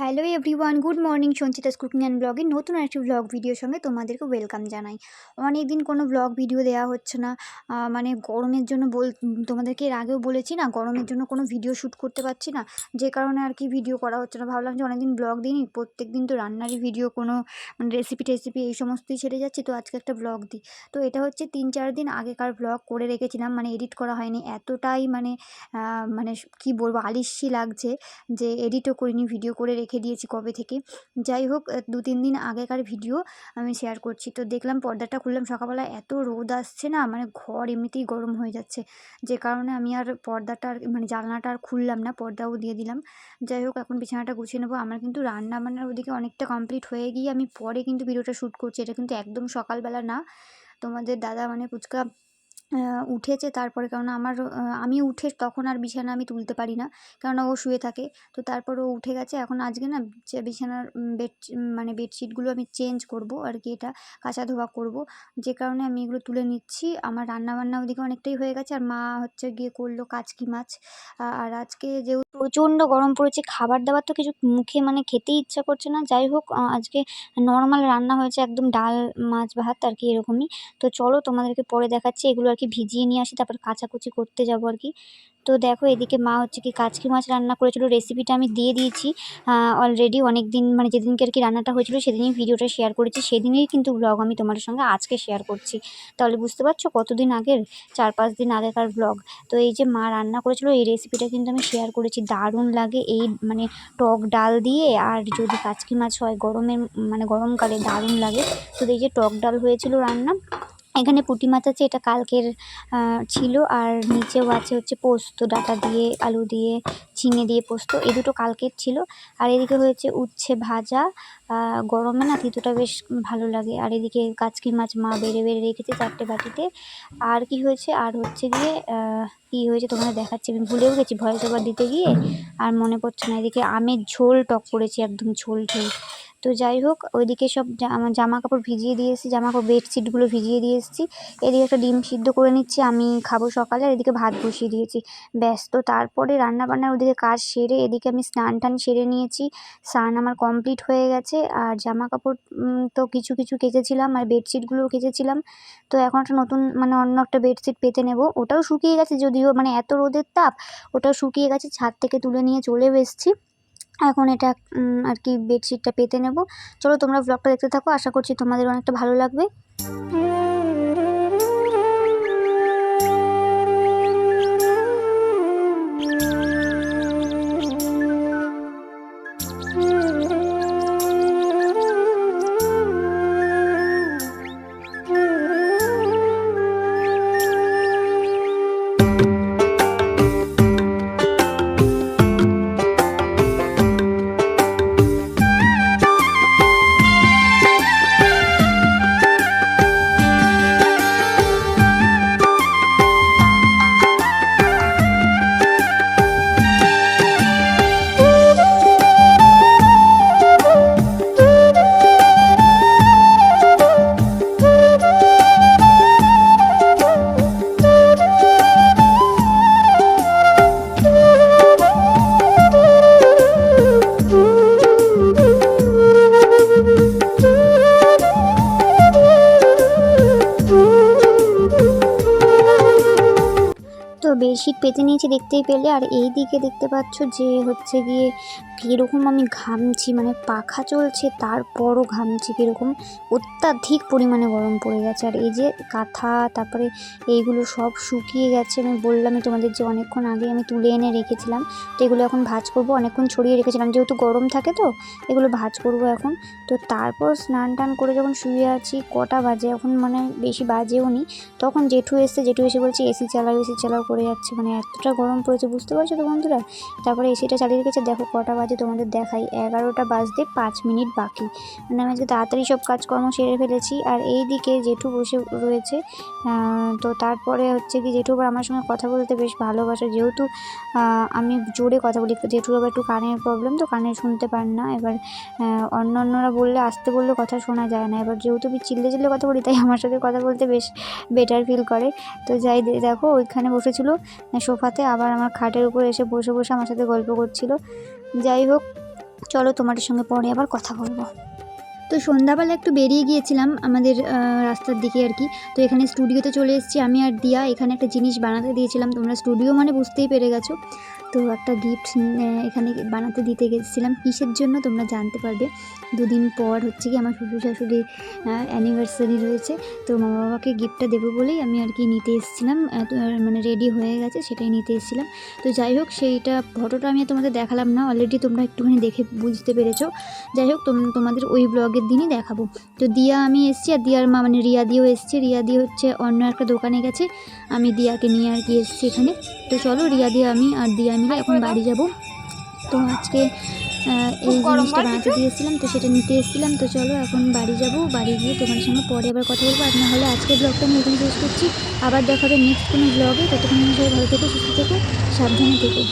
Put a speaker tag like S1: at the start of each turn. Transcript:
S1: Hello everyone good morning Sanchita's cooking and ব্লগের নতুন একটি ব্লগ ভিডিওর সঙ্গে তোমাদেরকে ওয়েলকাম জানাই। অনেক দিন কোনো ব্লগ ভিডিও দেওয়া হচ্ছে না মানে গরমের জন্য বল, তোমাদেরকে এর আগেও বলেছি না, গরমের জন্য কোনো ভিডিও শ্যুট করতে পারছি না, যে কারণে আর কি ভিডিও করা হচ্ছে না। ভাবলাম যে অনেকদিন ব্লগ দিইনি প্রত্যেক দিন তো রান্নারই ভিডিও কোনো মানে রেসিপি টেসিপি এই সমস্তই ছেড়ে যাচ্ছি, তো আজকে একটা ব্লগ দিই। তো এটা হচ্ছে তিন চার দিন আগেকার ব্লগ করে রেখেছিলাম মানে এডিট করা হয়নি, এতটাই মানে মানে কী বলব আলিস্যি লাগছে যে এডিটও করিনি ভিডিও করে রেখে দিয়েছি কবে থেকে। যাই হোক দু তিন দিন আগেকার ভিডিও আমি শেয়ার করছি। তো দেখলাম পর্দাটা খুললাম সকালবেলা এত রোদ আসছে না মানে ঘর এমনিতেই গরম হয়ে যাচ্ছে। যে কারণে আমি আর পর্দাটা আর মানে জানলাটা আর খুললাম না পর্দাও দিয়ে দিলাম। যাই হোক এখন বিছানাটা গুছিয়ে নেব। আমার কিন্তু রান্না বান্নার ওদিকে অনেকটা কমপ্লিট হয়ে গিয়ে আমি পরে কিন্তু ভিডিওটা শ্যুট করছি। এটা কিন্তু একদম সকালবেলা না। তোমাদের দাদা মানে আহ, উঠেছে তারপরে কেননা আমার আমি উঠে তখন আর বিছানা আমি তুলতে পারি না। কেননা ও শুয়ে থাকে। তো তারপর ও উঠে গেছে। এখন আজকে না বিছানার বেড মানে বেডশিটগুলো আমি চেঞ্জ করব আর কি, এটা কাচা ধোয়া করব। যে কারণে আমি এগুলো তুলে নিচ্ছি। আমার রান্না বান্না ওদিকে অনেকটাই হয়ে গেছে। আর মা হচ্ছে গিয়ে করল কাচকি মাছ। আর আজকে যেহেতু প্রচণ্ড গরম পড়েছে, খাবার দাবার তো কিছু মুখে মানে খেতেই ইচ্ছা করছে না। যাই হোক আজকে নর্মাল রান্না হয়েছে। একদম ডাল, মাছ, ভাত আর কি এরকমই। তো চলো তোমাদেরকে পরে দেখাচ্ছি। এগুলো আর কি ভিজিয়ে নিয়ে আসি, তারপর কাচাকুচি করতে যাব আর কি। তো দেখো এদিকে মা হচ্ছে কি কাচকি মাছ রান্না করেছিল রেসিপিটা আমি দিয়ে দিয়েছি। অলরেডি অনেক দিন মানে যেদিনকে আর কি রান্নাটা হয়েছিল, সেদিনই ভিডিওটা শেয়ার করেছি, সেদিনেই কিন্তু ব্লগ আমি তোমাদের সঙ্গে আজকে শেয়ার করছি। তাহলে বুঝতে পারছ কতদিন আগের? চার পাঁচ দিন আগেকার ব্লগ তো এই যে মা রান্না করেছিল, এই রেসিপিটা কিন্তু আমি শেয়ার করেছি। দারুণ লাগে এই মানে টক ডাল দিয়ে, আর যদি কাচকি মাছ হয় গরমের মানে গরমকালে দারুণ লাগে। তো এই যে টক ডাল হয়েছিল রান্না এখানে পুঁটি মাছ আছে, এটা কালকের ছিল। আর নিচেও আছে হচ্ছে পোস্ত, ডাঁটা দিয়ে, আলু দিয়ে, ঝিঙে দিয়ে পোস্ত, এই দুটো কালকের ছিল। আর এদিকে হয়েছে উচ্ছে ভাজা গরমে না তিতোটা বেশ ভালো লাগে। আর এদিকে কাচকি মাছ মা বেড়ে বেড়ে রেখেছে চারটে বাটিতে। আর কি হয়েছে? আর হচ্ছে গিয়ে কি হয়েছে তোমাদের দেখাচ্ছি। আমি ভুলেও গেছি ভয়েস ওভার দিতে গিয়ে। আর মনে পড়ছে না, এদিকে আমের ঝোল টক করেছি একদম ঝোল ঝোল। তো যাই হোক, ওইদিকে সব আমার জামা কাপড় ভিজিয়ে দিয়ে এসেছি জামা কাপড় বেডশিটগুলো ভিজিয়ে দিয়ে এসেছি। এদিকে একটা ডিম সিদ্ধ করে নিচ্ছি, আমি খাব সকালে, আর এদিকে ভাত বসিয়ে দিয়েছি। ব্যাস, তো তারপরে রান্না বান্নার ওদিকে কাজ সেরে এদিকে আমি স্নান টান সেরে নিয়েছি। স্নান আমার কমপ্লিট হয়ে গেছে, আর জামা কাপড় তো কিছু কিছু কেচেছিলাম, আর বেডশিটগুলোও কেচেছিলাম। তো এখন একটা নতুন মানে অন্য একটা বেডশিট পেতে নেব। ওটাও শুকিয়ে গেছে যদিও মানে এত রোদের তাপ, ওটাও শুকিয়ে গেছে, ছাদ থেকে তুলে নিয়ে চলেও এসেছি। এখন এটা আর কি বেডশিটটা পেতে নেব। চলো তোমরা ব্লগটা দেখতে থাকো, আশা করছি তোমাদের অনেকটা ভালো লাগবে। তো বেডশিট পেতে নিয়েছি দেখতেই পেলে। আর এই দিকে দেখতে পাচ্ছ যে হচ্ছে গিয়ে কীরকম আমি ঘামছি মানে পাখা চলছে, তারপরও ঘামছি কীরকম। অত্যাধিক পরিমাণে গরম পড়ে গেছে। আর এই যে কাঁথা, তারপরে এইগুলো সব শুকিয়ে গেছে। আমি বললামই তোমাদের যে অনেকক্ষণ আগে আমি তুলে এনে রেখেছিলাম। তো এগুলো এখন ভাজ করব। অনেকক্ষণ ছড়িয়ে রেখেছিলাম। যেহেতু গরম থাকে তো, এগুলো ভাজ করব এখন। তো তারপর স্নান টান করে যখন শুয়ে আছি, কটা বাজে? এখন মানে বেশি বাজেও নি। তখন জেঠু এসছে। জেঠু এসে বলছে, এসি চালাও এসি চালাও। করে যাচ্ছে মানে এতটা গরম পড়েছে, বুঝতে পারছ তো বন্ধুরা? তারপরে এসিটা চালিয়ে রেখেছে, দেখো কটা বাজে তোমাদের দেখাই, এগারোটা বাজতে পাঁচ মিনিট বাকি। মানে আমি আজকে তাড়াতাড়ি সব কাজকর্ম সেরে ফেলেছি, আর এই দিকে জেঠু বসে রয়েছে তো তারপরে হচ্ছে কি, জেঠু আবার আমার সঙ্গে কথা বলতে বেশ ভালোবাসে, যেহেতু আমি জোরে কথা বলি, জেঠুর আবার একটু কানের প্রবলেম তো কানে শুনতে পান না, এবার অন্য অন্যরা বললে আসতে বললে কথা শোনা যায় না, এবার যেহেতু আমি চিল্লে চিল্লে কথা বলি, তাই আমার সাথে কথা বলতে বেশ বেটার ফিল করে, তো যাই দেখো ওইখানে বসেছিল সোফাতে। আবার আমার খাটের উপর এসে বসে বসে আমার সাথে গল্প করছিল। যাই হোক, চলো তোমাদের সঙ্গে পরে আবার কথা বলব। তো সন্ধ্যাবেলা একটু বেরিয়ে গিয়েছিলাম আমাদের রাস্তার দিকে আর কি। তো এখানে স্টুডিওতে চলে এসেছি আমি আর দিয়া। এখানে একটা জিনিস বানাতে দিয়েছিলাম। তোমরা স্টুডিও মানে বুঝতেই পেরে গেছো। তো একটা গিফট এখানে বানাতে দিতে গেছিলাম। কিসের জন্য তোমরা জানতে পারবে। দুদিন পর হচ্ছে কি আমার শ্বশুর শাশুড়ির অ্যানিভার্সারি রয়েছে। তো মা বাবাকে গিফটটা দেবো বলেই আমি আর কি নিতে এসেছিলাম। মানে রেডি হয়ে গেছে, সেটাই নিতে এসেছিলাম। তো যাই হোক, সেইটা ফটোটা আমি তোমাদের দেখালাম না। অলরেডি তোমরা একটুখানি দেখে বুঝতে পেরেছ। যাই হোক, তোম- তোমাদের ওই ব্লগের দিনই দেখাবো। তো দিয়া আমি এসেছি, আর দিয়ার মা মানে রিয়া দিয়েও এসছে। রিয়া দিয়ে হচ্ছে অন্য একটা দোকানে গেছে। আমি দিয়াকে নিয়ে আর কি এসেছি এখানে। তো চলো রিয়া দিয়ে আমি আর দিয়া মিলে এখন বাড়ি যাব। তো আজকে এই জিনিসটা বানাতে দিয়েছিলাম তো সেটা নিতে এসেছিলাম। তো চলো এখন বাড়ি যাব বাড়ি গিয়ে তোমার সঙ্গে পরে আবার কথা বলব। আর না হলে আজকে ব্লগটা আমি এখানে শেষ করছি। আবার দেখাবে নেক্সট কোনো ব্লগে ততক্ষণ সবাই ভালো থেকো সুস্থ থেকো সাবধানে থেকো।